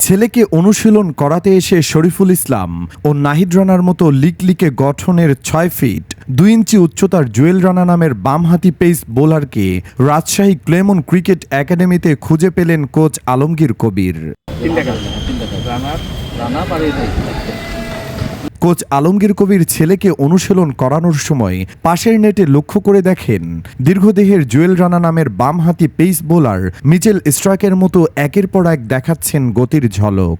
ছেলেকে অনুশীলন করাতে এসে শরীফুল ইসলাম ও নাহিদ রানার মতো লিকলিকে গঠনের ছয় ফিট, দুই ইঞ্চি উচ্চতার জুয়েল রানা নামের বামহাতি পেস বোলারকে রাজশাহী ক্লেমন ক্রিকেট একাডেমিতে খুঁজে পেলেন কোচ আলমগীর কবির। কোচ আলমগীর কবির ছেলেকে অনুশীলন করানোর সময় পাশের নেটে লক্ষ্য করে দেখেন, দীর্ঘদেহের জুয়েল রানা নামের বামহাতি পেস বোলার মিচেল স্ট্রাইকের মতো একের পর এক দেখাচ্ছেন গতির ঝলক।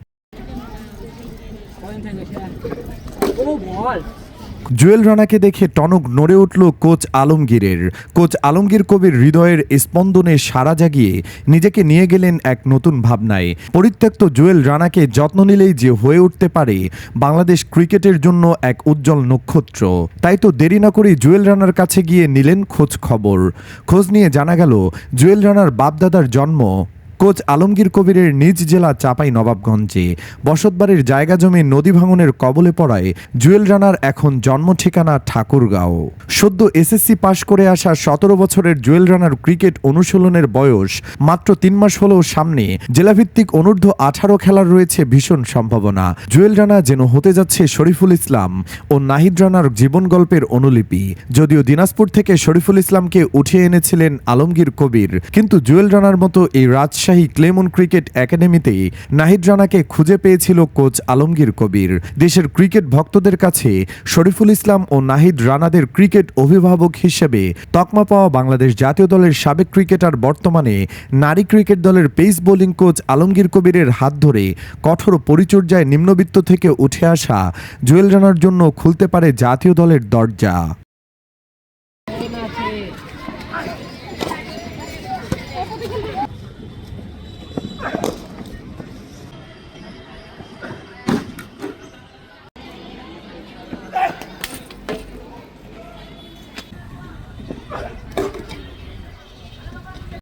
জুয়েল রানাকে দেখে টনক নড়ে উঠল কোচ আলমগীরের। কোচ আলমগীর কবির হৃদয়ের স্পন্দনে সাড়া জাগিয়ে নিজেকে নিয়ে গেলেন এক নতুন ভাবনায়। পরিত্যক্ত জুয়েল রানাকে যত্ন নিলেই যে হয়ে উঠতে পারে, বাংলাদেশ ক্রিকেটের জন্য এক উজ্জ্বল নক্ষত্র। তাই তো দেরি না করে জুয়েল রানার কাছে গিয়ে নিলেন খোঁজ খবর। খোঁজ নিয়ে জানা গেল, জুয়েল রানার বাপদাদার জন্ম কোচ আলমগীর কবিরের নিজ জেলা চাপাই নবাবগঞ্জে। বসতবাড়ির জায়গা জমি নদী ভাঙনের কবলে পড়ায় জুয়েল রানার এখন জন্ম ঠিকানা ঠাকুরগাঁও। সদ্য এসএসসি পাশ করে আসা সতেরো বছরের জুয়েল রানার ক্রিকেট অনুশীলনের বয়স মাত্র তিন মাস হলেও সামনে। জেলাভিত্তিক অনূর্ধ্ব আঠারো খেলার রয়েছে ভীষণ সম্ভাবনা। জুয়েল রানা যেন হতে যাচ্ছে শরীফুল ইসলাম ও নাহিদ রানার জীবন গল্পের অনুলিপি। যদিও দিনাজপুর থেকে শরীফুল ইসলামকে উঠিয়ে এনেছিলেন আলমগীর কবির, কিন্তু জুয়েল রানার মতো এই রাজশাহী ক্লেমন ক্রিকেট একাডেমিতে নাহিদ রানাকে খুঁজে পেয়েছিল কোচ আলমগীর কবির। দেশের ক্রিকেট ভক্তদের কাছে শরীফুল ইসলাম ও নাহিদ রানাদের ক্রিকেট অভিভাবক হিসেবে তকমা পাওয়া বাংলাদেশ জাতীয় দলের সাবেক ক্রিকেটার বর্তমানে নারী ক্রিকেট দলের পেস বোলিং কোচ আলমগীর কবিরের হাত ধরে কঠোর পরিচর্যায় নিম্নবিত্ত থেকে উঠে আসা জুয়েল রানার জন্য খুলতে পারে জাতীয় দলের দরজা।